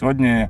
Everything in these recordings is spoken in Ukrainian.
Сьогодні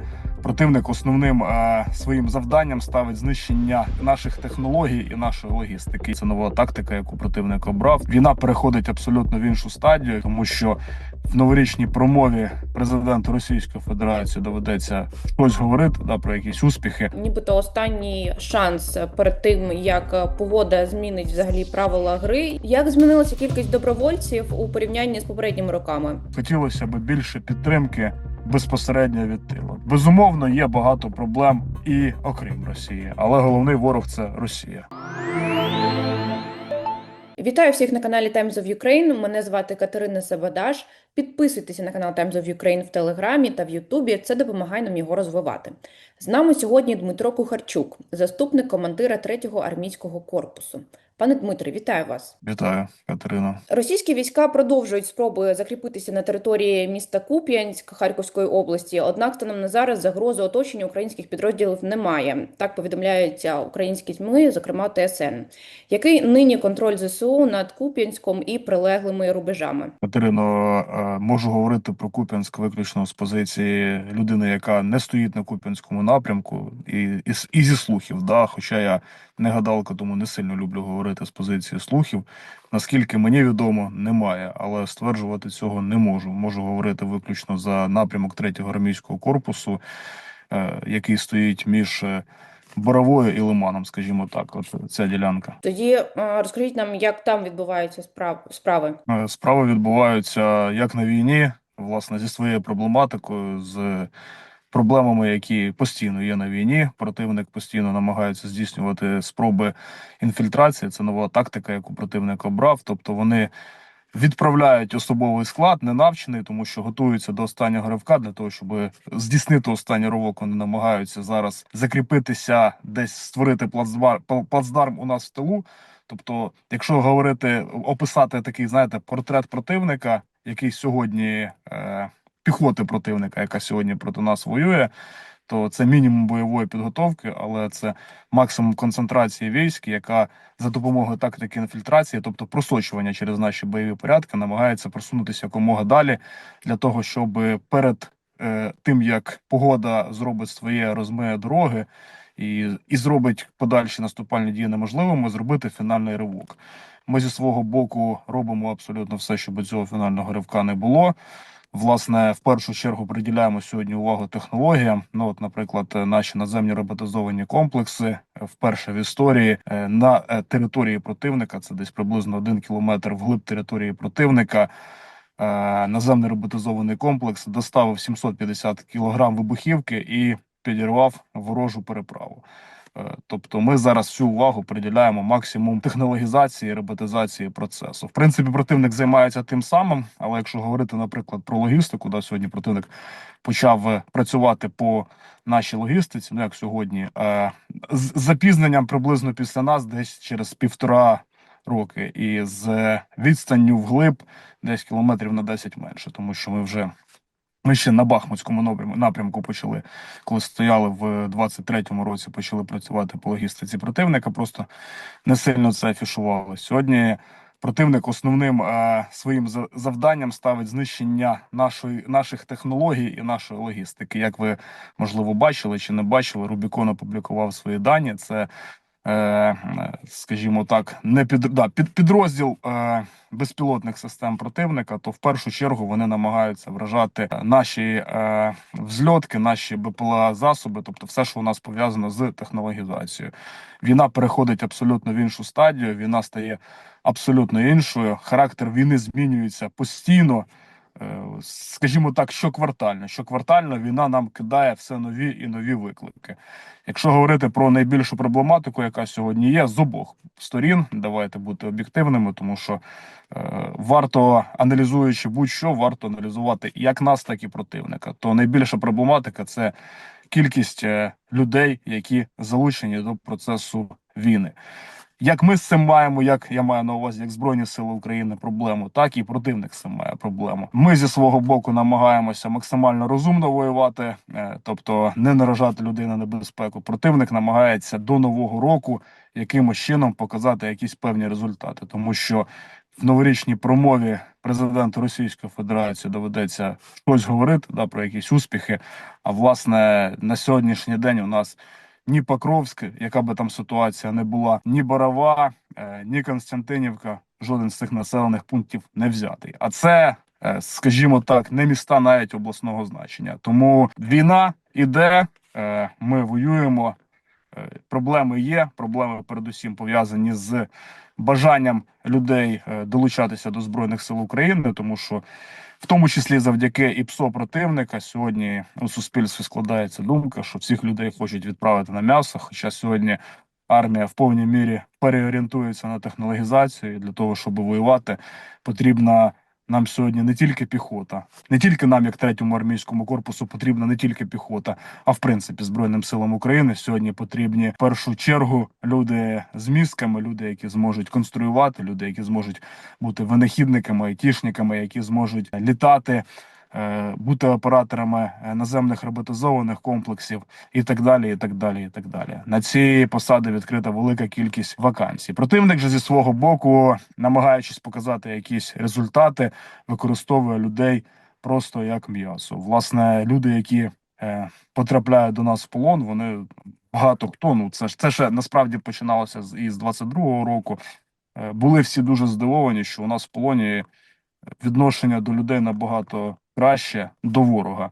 противник основним е, своїм завданням ставить знищення наших технологій і нашої логістики. Це нова тактика, яку противник обрав. Війна переходить абсолютно в іншу стадію, тому що в новорічній промові президенту Російської Федерації доведеться щось говорити да про якісь успіхи. Нібито останній шанс перед тим, як погода змінить взагалі правила гри. Як змінилася кількість добровольців у порівнянні з попередніми роками? Хотілося б більше підтримки безпосередньо від тилу. Безумовно, є багато проблем і окрім Росії, але головний ворог це Росія. Вітаю всіх на каналі Times of Ukraine. Мене звати Катерина Сабадаш. Підписуйтеся на канал Times of Ukraine в Телеграмі та в Ютубі. Це допомагає нам його розвивати. З нами сьогодні Дмитро Кухарчук, заступник командира 3-го армійського корпусу. Пане Дмитре, вітаю вас. Вітаю, Катерина. Російські війська продовжують спроби закріпитися на території міста Куп'янськ Харківської області. Однак станом на зараз загрози оточення українських підрозділів немає. Так повідомляються українські ЗМИ, зокрема ТСН. Який нині контроль ЗСУ над Куп'янськом і прилеглими рубежами? Катерино, е, можу говорити про Куп'янськ виключно з позиції людини, яка не стоїть на Куп'янському напрямку, і, і, і зі слухів. Да? Хоча я не гадалка, тому не сильно люблю говорити з позиції слухів. Наскільки мені відомо, немає, але стверджувати цього не можу. Можу говорити виключно за напрямок 3-го армійського корпусу, е, який стоїть між е, Боровою і Лиманом, скажімо так, от ця ділянка. Тоді е, розкажіть нам, як там відбуваються справ справи. Справи відбуваються як на війні, власне, зі своєю проблематикою, з проблемами, які постійно є на війні. Противник постійно намагається здійснювати спроби інфільтрації. Це нова тактика, яку противник обрав. Тобто вони відправляють особовий склад, не навчений, тому що готуються до останнього ривка для того, щоб здійснити останній ривок. Вони намагаються зараз закріпитися, десь створити плацдарм, плацдарм у нас в тилу. Тобто, якщо говорити, описати такий, знаєте, портрет противника, який сьогодні е, піхоти противника, яка сьогодні проти нас воює, то це мінімум бойової підготовки, але це максимум концентрації військ, яка за допомогою тактики інфільтрації, тобто просочування через наші бойові порядки, намагається просунутися якомога далі для того, щоб перед е, тим як погода зробить своє розмиє дороги і, і зробить подальші наступальні дії неможливими, зробити фінальний ривок. Ми зі свого боку робимо абсолютно все, щоб цього фінального ривка не було. Власне, в першу чергу приділяємо сьогодні увагу технологіям. Ну, от, наприклад, е, наші наземні роботизовані комплекси е, вперше в історії е, на території противника. Це десь приблизно один кілометр вглиб території противника. Наземний роботизований комплекс доставив 750 кілограм вибухівки і підірвав ворожу переправу. Е, Тобто, ми зараз всю увагу приділяємо максимум технологізації, роботизації процесу. В принципі, противник займається тим самим, але якщо говорити, наприклад, про логістику, да, сьогодні противник почав е, працювати по нашій логістиці. Ну як сьогодні, е, з запізненням приблизно після нас, десь через півтора роки, і з відстанню вглиб десь кілометрів на 10 менше, тому що ми вже. Ми ще на Бахмутському напрямку- почали, коли стояли в 23-му році, почали працювати по логістиці противника. Просто не сильно це афішували. Сьогодні противник основним е, своїм за- завданням ставить знищення нашої наших технологій і нашої логістики. Як ви можливо бачили чи не бачили, Рубікон опублікував свої дані. Це скажімо так, не під, да, під підрозділ е, безпілотних систем противника, то в першу чергу вони намагаються вражати е, наші е, взльотки, наші БПЛА засоби, тобто все, що у нас пов'язано з технологізацією. Війна переходить абсолютно в іншу стадію. Війна стає абсолютно іншою. Характер війни змінюється постійно. Е, Скажімо так, щоквартально. Щоквартально війна нам кидає все нові і нові виклики. Якщо говорити про найбільшу проблематику, яка сьогодні є, з обох сторін, давайте бути об'єктивними, тому що е, варто аналізуючи будь-що, варто аналізувати як нас, так і противника. То найбільша проблематика це кількість е, людей, які залучені до процесу війни. Як ми з цим маємо, як я маю на увазі, як Збройні Сили України проблему, так і противник з цим має проблему. Ми зі свого боку намагаємося максимально розумно воювати, е, тобто не наражати людей на небезпеку. Противник намагається до нового року якимось чином показати якісь певні результати, тому що в новорічній промові президенту Російської Федерації доведеться щось говорити да, про якісь успіхи. А власне на сьогоднішній день у нас ні Покровськ, яка би там ситуація не була, ні Борова, е, ні Константинівка, жоден з цих населених пунктів не взятий. А це, е, скажімо так, не міста навіть обласного значення. Тому війна іде, е, ми воюємо. Проблеми є. Проблеми передусім пов'язані з бажанням людей долучатися до збройних сил України, тому що в тому числі завдяки ІПСО противника сьогодні у суспільстві складається думка, що всіх людей хочуть відправити на м'ясо. Хоча сьогодні армія в повній мірі переорієнтується на технологізацію. І для того, щоб воювати, потрібна нам сьогодні не тільки піхота, не тільки нам, як третьому армійському корпусу, потрібна не тільки піхота, а в принципі збройним силам України сьогодні потрібні в першу чергу люди з мізками, люди, які зможуть конструювати, люди, які зможуть бути винахідниками, айтішниками, які зможуть літати. Е, Бути операторами наземних роботизованих комплексів і так далі, і так далі, і так далі. На ці посади відкрита велика кількість вакансій. Противник же зі свого боку, намагаючись показати якісь результати, використовує людей просто як м'ясо. Власне, люди, які е, потрапляють до нас в полон, вони багато хто. Ну це ж це ще насправді починалося з із 22-го року. Е, були всі дуже здивовані, що у нас в полоні відношення до людей набагато краще до ворога,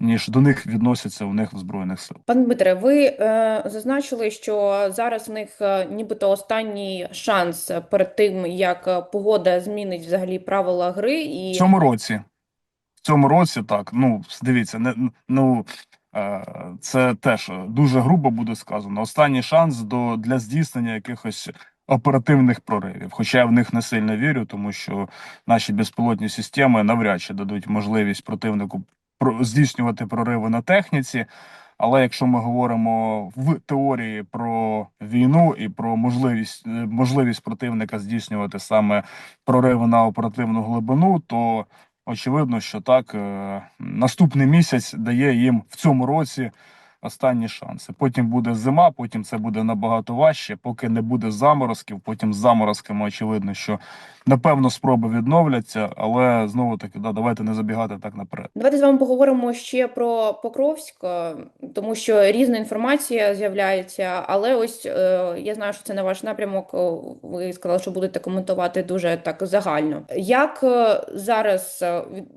ніж до них відносяться у них в збройних сил. Пане Дмитре, ви е, зазначили, що зараз в них е, нібито останній шанс перед тим, як погода змінить взагалі правила гри, і В цьому році. В цьому році так. Ну, дивіться, не ну е, це теж дуже грубо буде сказано. Останній шанс до для здійснення якихось оперативних проривів. Хоча я в них не сильно вірю, тому що наші безпілотні системи навряд чи дадуть можливість противнику про- здійснювати прориви на техніці. Але якщо ми говоримо в теорії про війну і про можливість е, можливість противника здійснювати саме прориви на оперативну глибину, то очевидно, що так е, наступний місяць дає їм в цьому році останні шанси. Потім буде зима, потім це буде набагато важче, поки не буде заморозків. Потім з заморозками очевидно, що напевно спроби відновляться, але знову таки, да, давайте не забігати так наперед. Давайте з вами поговоримо ще про Покровськ, тому що різна інформація з'являється. Але ось е, я знаю, що це не ваш напрямок. е, Ви сказали, що будете коментувати дуже так загально. Як е, зараз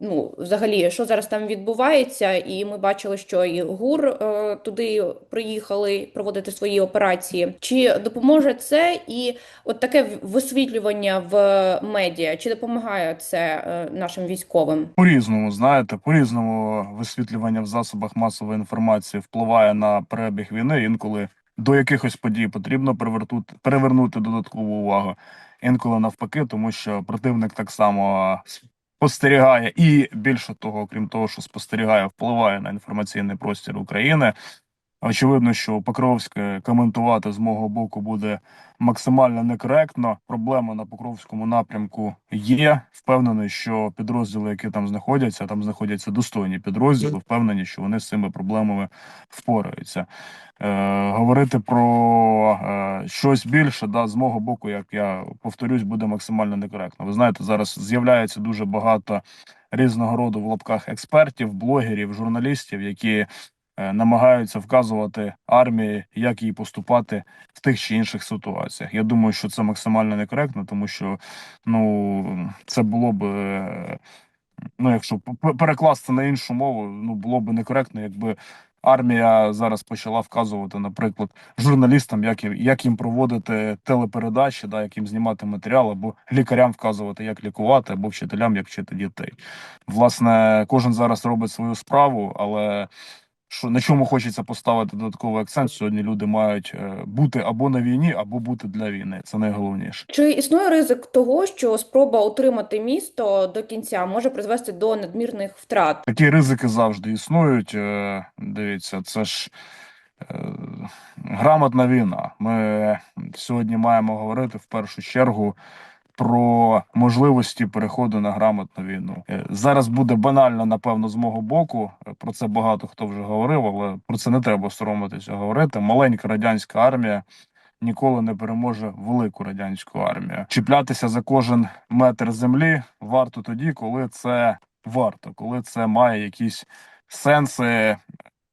ну, взагалі, що зараз там відбувається? І ми бачили, що і ГУР туди приїхали проводити свої операції. Чи допоможе це і от таке висвітлювання в медіа? Чи допомагає це е, нашим військовим? По-різному, знаєте, по-різному висвітлювання в засобах масової інформації впливає на перебіг війни. Інколи до якихось подій потрібно привернути, перевернути додаткову увагу. Інколи навпаки, тому що противник так само спостерігає і більше того, крім того, що спостерігає, впливає на інформаційний простір України. Очевидно, що Покровське коментувати з мого боку буде максимально некоректно. Проблема на Покровському напрямку є. Впевнений, що підрозділи, які там знаходяться, там знаходяться достойні підрозділи. Впевнені, що вони з цими проблемами впораються. Е, говорити про е, щось більше, да, з мого боку, як я повторюсь, буде максимально некоректно. Ви знаєте, зараз з'являється дуже багато різного роду в лапках експертів, блогерів, журналістів, які намагаються вказувати армії, як їй поступати в тих чи інших ситуаціях. Я думаю, що це максимально некоректно, тому що ну це було б. е, Ну, якщо перекласти на іншу мову, ну було б некоректно, якби армія зараз почала вказувати, наприклад, журналістам, як, як їм проводити телепередачі, да, як їм знімати матеріал, або лікарям вказувати, як лікувати, або вчителям, як вчити дітей. Власне, кожен зараз робить свою справу, але що на чому хочеться поставити додатковий акцент, сьогодні люди мають е, бути або на війні, або бути для війни. Це найголовніше. Чи існує ризик того, що спроба утримати місто до кінця може призвести до надмірних втрат? Такі ризики завжди існують. Е, Дивіться, це ж е, грамотна війна. Ми сьогодні маємо говорити в першу чергу про можливості переходу на грамотну війну. Е, Зараз буде банально, напевно, з мого боку. Е, Про це багато хто вже говорив, але про це не треба соромитися говорити. Маленька радянська армія ніколи не переможе велику радянську армію. Чіплятися за кожен метр землі варто тоді, коли це варто, коли це має якісь сенси,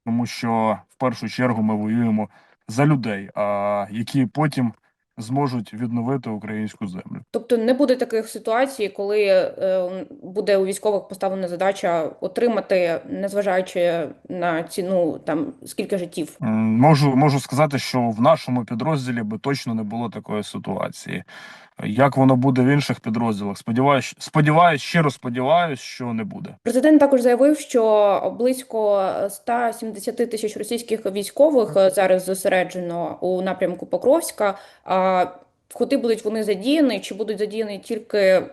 тому що в першу чергу ми воюємо за людей, а які потім зможуть відновити українську землю. Тобто не буде таких ситуацій, коли е, буде у військових поставлена задача отримати, незважаючи на ціну там скільки життів. Можу можу сказати, що в нашому підрозділі би точно не було такої ситуації. Як воно буде в інших підрозділах? Сподіваюсь, сподіваюсь, щиро сподіваюсь, що не буде. Президент також заявив, що близько 170 тисяч російських військових е, зараз зосереджено у напрямку Покровська. Куди будуть вони задіяні? Чи будуть задіяні тільки е,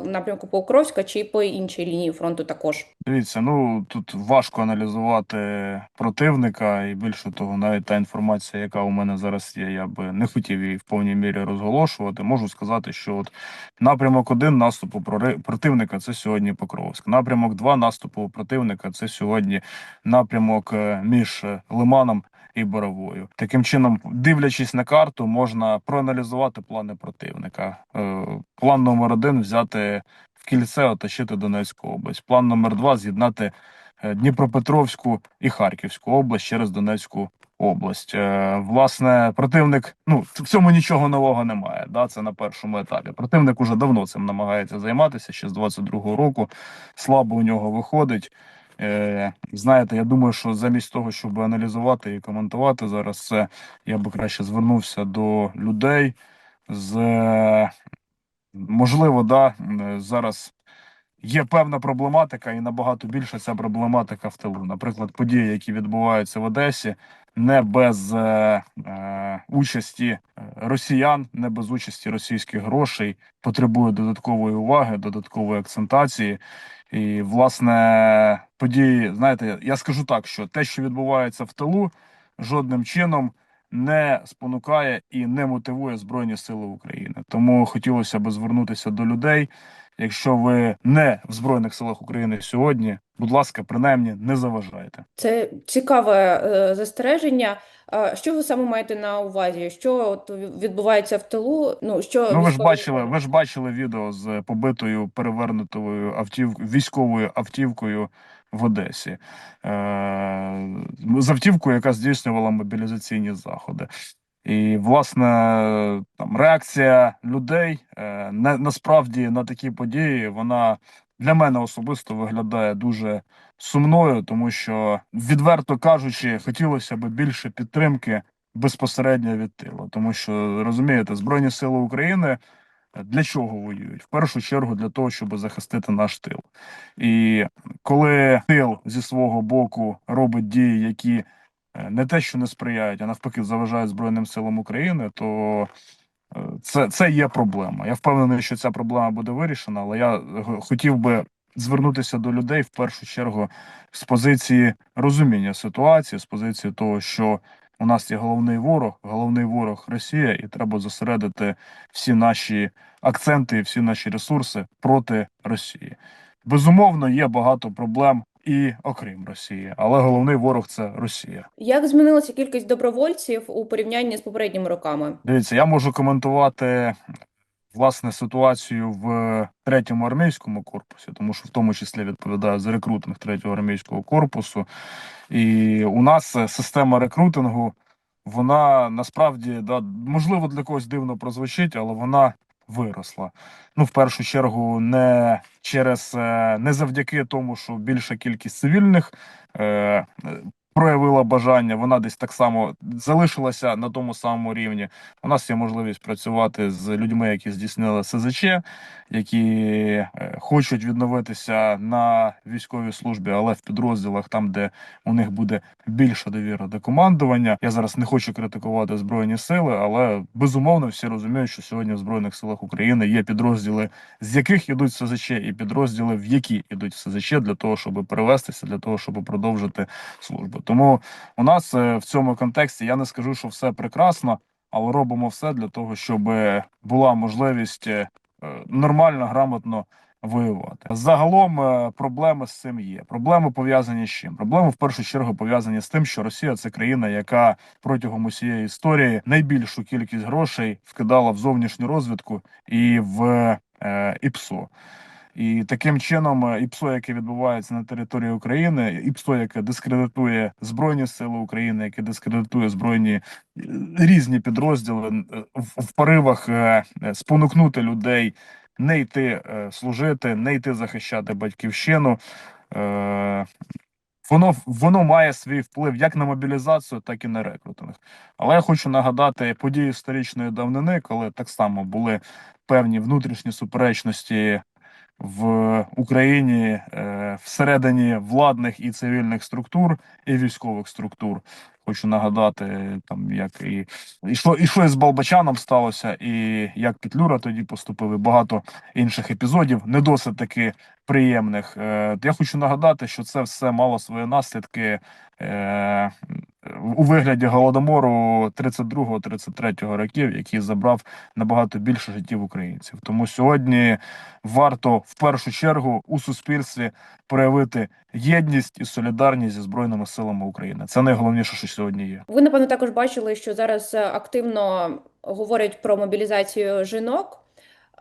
напрямку Покровська, чи по іншій лінії фронту також? Дивіться, ну тут важко аналізувати противника, і більше того, навіть та інформація, яка у мене зараз є, я би не хотів її в повній мірі розголошувати. Можу сказати, що от напрямок один наступу противника це сьогодні Покровськ. Напрямок два наступу противника це сьогодні напрямок е, між е, Лиманом і Боровою. Таким чином, дивлячись на карту, можна проаналізувати плани противника. Е, План номер один взяти в кільце, оточити Донецьку область. План номер два з'єднати е, Дніпропетровську і Харківську область через Донецьку область. Е, Власне, противник, ну в цьому нічого нового немає. Да, це на першому етапі. Противник уже давно цим намагається займатися ще з 22-го року. Слабо у нього виходить. Е, знаєте, я думаю, що замість того, щоб аналізувати і коментувати зараз це, я би краще звернувся до людей з е, можливо, да, зараз є певна проблематика, і набагато більше ця проблематика в тилу. Наприклад, події, які відбуваються в Одесі, не без е, е, участі е, росіян, не без участі російських грошей, потребують додаткової уваги, додаткової акцентації. І, власне, події, знаєте, я скажу так, що те, що відбувається в тилу, жодним чином не спонукає і не мотивує Збройні Сили України. Тому хотілося б звернутися до людей. Якщо ви не в Збройних силах України сьогодні, будь ласка, принаймні не заважайте. Це цікаве е, застереження. А Що ви саме маєте на увазі? Що от відбувається в тилу? Ну що Ну ви ж бачили, ви ж бачили відео з побитою перевернутою автівкою військовою автівкою в Одесі. Е, з автівкою, яка здійснювала мобілізаційні заходи. І, власне, там реакція людей е, на, насправді на такі події, вона для мене особисто виглядає дуже сумною, тому що, відверто кажучи, хотілося б більше підтримки безпосередньо від тилу. Тому що розумієте, Збройні Сили України для чого воюють? В першу чергу для того, щоб захистити наш тил. І коли тил зі свого боку робить дії, які е, не те, що не сприяють, а навпаки, заважають Збройним силам України, то е, це, це є проблема. Я впевнений, що ця проблема буде вирішена, але я хотів би звернутися до людей в першу чергу з позиції розуміння ситуації, з позиції того, що у нас є головний ворог, головний ворог Росія, і треба зосередити всі наші акценти всі наші ресурси проти Росії. Безумовно, є багато проблем і окрім Росії, але головний ворог це Росія. Як змінилася кількість добровольців у порівнянні з попередніми роками? Дивіться, я можу коментувати власне ситуацію в третьому армійському корпусі, тому що в тому числі відповідаю за рекрутинг третього армійського корпусу. І у нас система рекрутингу, вона насправді да, можливо для когось дивно прозвучить, але вона виросла. Ну, в першу чергу, не через е, не завдяки тому, що більша кількість цивільних е, проявила бажання, вона десь так само залишилася на тому самому рівні. У нас є можливість працювати з людьми, які здійснили СЗЧ, які е, хочуть відновитися на військовій службі, але в підрозділах, там, де у них буде більша довіра до командування. Я зараз не хочу критикувати збройні сили, але безумовно всі розуміють, що сьогодні в збройних силах України є підрозділи, з яких ідуть СЗЧ, і підрозділи, в які ідуть СЗЧ, для того, щоб перевестися, для того, щоб продовжити службу. Тому у нас е, в цьому контексті я не скажу, що все прекрасно, але робимо все для того, щоб була можливість е, нормально, грамотно воювати. Загалом е, проблеми з цим є. Проблеми пов'язані з чим? Проблеми в першу чергу пов'язані з тим, що Росія це країна, яка протягом усієї історії найбільшу кількість грошей вкидала в зовнішню розвідку і в е, ІПСО. І таким чином е, ІПСО, яке відбувається на території України, ІПСО, яке дискредитує Збройні Сили України, яке дискредитує збройні е, різні підрозділи е, в, поривах спонукнути людей не йти служити, не йти захищати батьківщину. Воно воно має свій вплив як на мобілізацію, так і на рекрутинг. Але я хочу нагадати події історичної давнини, коли так само були певні внутрішні суперечності в Україні е, всередині владних і цивільних структур і військових структур. Хочу нагадати, там як і що, і що із Балбачаном сталося, і як Петлюра тоді поступив, і багато інших епізодів, не досить таки приємних. Е, я хочу нагадати, що це все мало свої наслідки е, у вигляді голодомору 32-33 років, який забрав набагато більше життів українців. Тому сьогодні варто в першу чергу у суспільстві проявити єдність і солідарність зі збройними силами України. Це найголовніше, що сьогодні є. Ви напевно також бачили, що зараз е, активно говорять про мобілізацію жінок.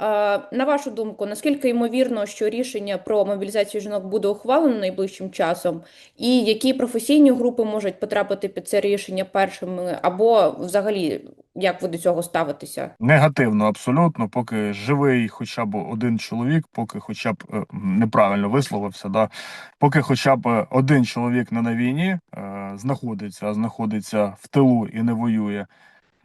Е, На вашу думку, наскільки ймовірно, що рішення про мобілізацію жінок буде ухвалено найближчим часом, і які професійні групи можуть потрапити під це рішення першими, або взагалі як ви до цього ставитеся? Негативно, абсолютно, поки живий хоча б один чоловік, поки хоча б е, неправильно висловився, да поки хоча б один чоловік не на війні е, знаходиться, а знаходиться в тилу і не воює.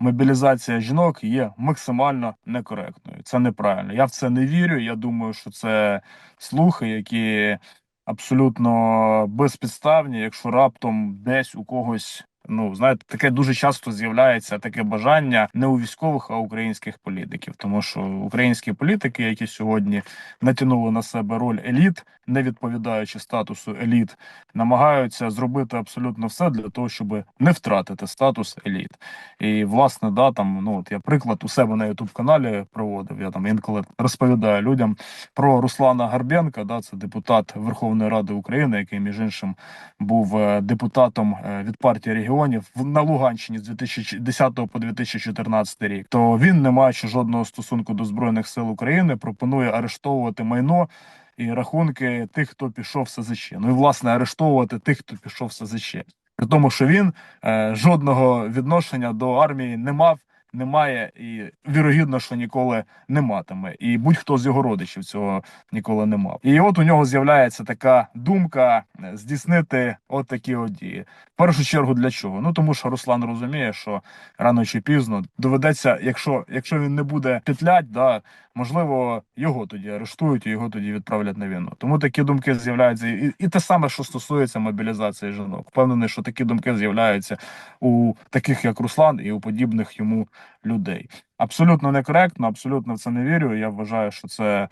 Мобілізація жінок є максимально некоректною. Це неправильно. Я в це не вірю. Я думаю, що це слухи, які абсолютно безпідставні, якщо раптом десь у когось. Ну, знаєте, таке дуже часто з'являється таке бажання не у військових, а українських політиків. Тому що українські політики, які сьогодні натягнули на себе роль еліт, не відповідаючи статусу еліт, намагаються зробити абсолютно все для того, щоб не втратити статус еліт. І власне, да, там ну от я приклад у себе на Ютуб каналі проводив. Я там інколи розповідаю людям про Руслана Гарбенка. Да, це депутат Верховної Ради України, який між іншим був е, депутатом е, від партії регіонів в- на Луганщині з 2010 по 2014 рік. То він, не маючи жодного стосунку до збройних сил України, пропонує арештовувати майно. І рахунки тих, хто пішов в СЗЧ. Ну і власне арештовувати тих, хто пішов в СЗЧ. При тому, що він е, жодного відношення до армії не мав, не має і вірогідно, що ніколи не матиме. І будь-хто з його родичів цього ніколи не мав. І от у нього з'являється така думка е, здійснити от такі от дії. В першу чергу для чого? Ну тому що Руслан розуміє, що рано чи пізно доведеться, якщо якщо він не буде петлять, да можливо, його тоді арештують і його тоді відправлять на війну. Тому такі думки з'являються, і, і те саме, що стосується мобілізації жінок. Впевнений, що такі думки з'являються у таких, як Руслан, і у подібних йому людей. Абсолютно некоректно, абсолютно в це не вірю. Я вважаю, що це.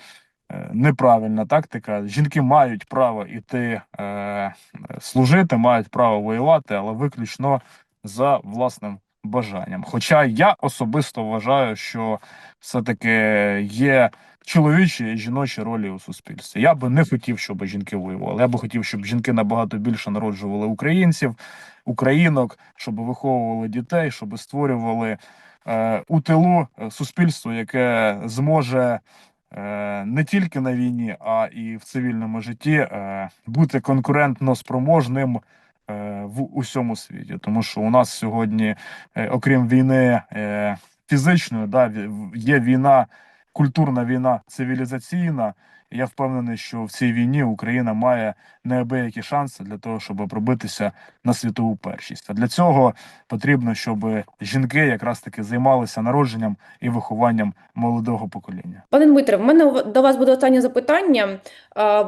е, Неправильна тактика. Жінки мають право іти е, служити, мають право воювати, але виключно за власним бажанням. Хоча я особисто вважаю, що все-таки є чоловічі і жіночі ролі у суспільстві. Я би не хотів, щоб жінки воювали. Я би хотів, щоб жінки набагато більше народжували українців, українок, щоб виховували дітей, щоб створювали у тилу е, суспільство, яке зможе. е, Не тільки на війні, а і в цивільному житті е, бути конкурентно спроможним е, в усьому світі, тому що у нас сьогодні, е, окрім війни е, фізичної, да, є війна, культурна війна, цивілізаційна. Я впевнений, що в цій війні Україна має неабиякі шанси для того, щоб пробитися на світову першість. А для цього потрібно, щоб жінки якраз таки займалися народженням і вихованням молодого покоління. Пане Дмитре, в мене до вас буде останнє запитання.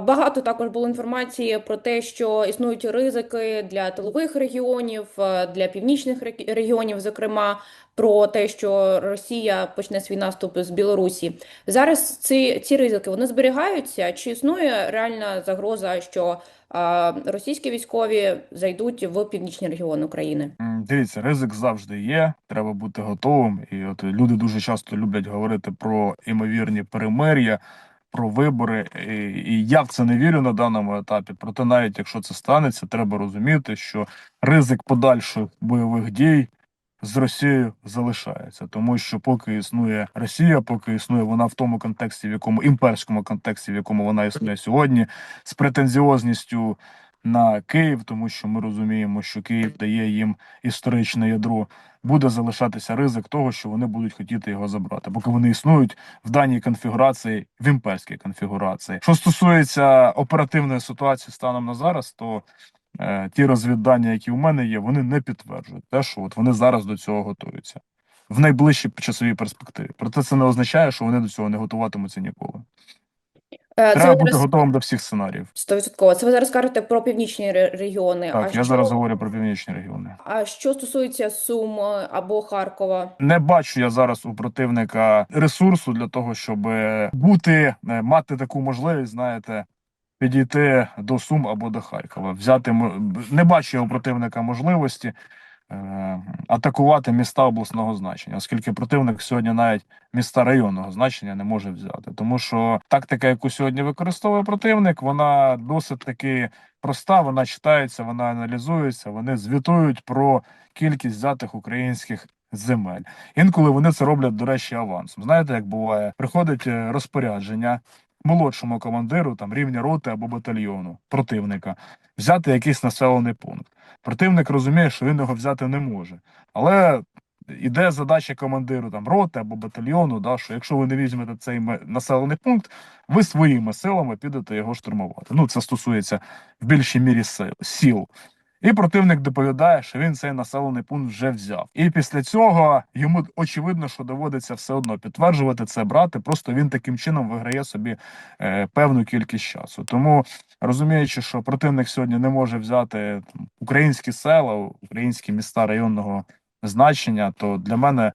Багато також було інформації про те, що існують ризики для тилових регіонів, для північних рег- регіонів, зокрема, про те, що Росія почне свій наступ з Білорусі. Зараз ці, ці ризики вони зберігаються? Чи існує реальна загроза, що е, російські військові зайдуть в північні регіони України? Дивіться, ризик завжди є. Треба бути готовим. І от люди дуже часто люблять говорити про імовірні перемир'я. про вибори. І я в це не вірю на даному етапі. Проте, навіть якщо це станеться, треба розуміти, що ризик подальших бойових дій з Росією залишається, тому що поки існує Росія, поки існує вона в тому контексті, в якому імперському контексті, в якому вона існує сьогодні, з претензіозністю на Київ, тому що ми розуміємо, що Київ дає їм історичне ядро. Буде залишатися ризик того, що вони будуть хотіти його забрати, поки вони існують в даній конфігурації, в імперській конфігурації. Що стосується оперативної ситуації станом на зараз, то ті розвіддання, які у мене є, вони не підтверджують те, що от вони зараз до цього готуються в найближчій часовій перспективі. Проте це не означає, що вони до цього не готуватимуться ніколи. Е, Це Треба бути зараз готовим до всіх сценаріїв. 100%. Це ви зараз кажете про північні регіони. Так, а я що, зараз говорю про північні регіони. А що стосується Сум е, або Харкова? Не бачу я зараз у противника ресурсу для того, щоб е, бути, е, мати таку можливість, знаєте, підійти до Сум або до Харкова. Взяти не бачу у противника можливості е, атакувати міста обласного значення, оскільки противник сьогодні навіть міста районного значення не може взяти. Тому що тактика, яку сьогодні використовує противник, вона досить таки проста. Вона читається, вона аналізується. Вони звітують про кількість взятих українських земель. Інколи вони це роблять, до речі, авансом. Знаєте, як буває, приходить е, розпорядження молодшому командиру там рівня роти або батальйону противника взяти якийсь населений пункт. Противник розуміє, що він його взяти не може, але іде задача командиру там роти або батальйону, да, що якщо ви не візьмете цей населений пункт, ви своїми силами підете його штурмувати. Ну це стосується в більшій мірі сил. І противник доповідає, що він цей населений пункт вже взяв. І після цього йому очевидно, що доводиться все одно підтверджувати це, брати. Просто він таким чином виграє собі е, певну кількість часу. Тому розуміючи, що противник сьогодні не може взяти українські села, українські міста районного значення, то для мене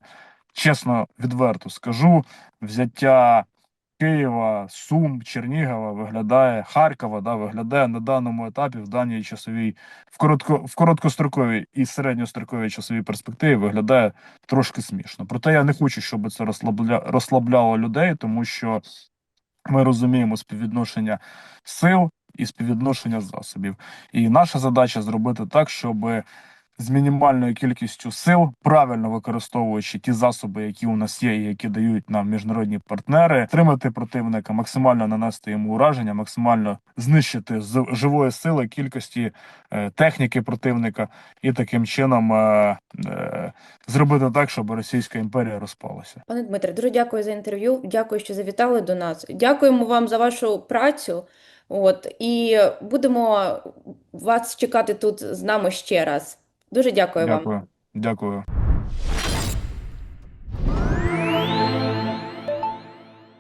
чесно відверто скажу, взяття Києва, Сум, Чернігова виглядає Харкова, да, виглядає на даному етапі в даній часовій в коротко в короткостроковій і середньостроковій часовій перспективі виглядає трошки смішно. Проте я не хочу, щоб це розслабля... розслабляло людей, тому що ми розуміємо співвідношення сил і співвідношення засобів. І наша задача зробити так, щоб з мінімальною кількістю сил, правильно використовуючи ті засоби, які у нас є, і які дають нам міжнародні партнери, тримати противника, максимально нанести йому ураження, максимально знищити з живої сили кількості е, техніки противника, і таким чином е, е, зробити так, щоб Російська імперія розпалася. Пане Дмитре, дуже дякую за інтерв'ю. Дякую, що завітали до нас. Дякуємо вам за вашу працю. От і будемо вас чекати тут з нами ще раз. Дуже дякую вам. Дякую, дякую.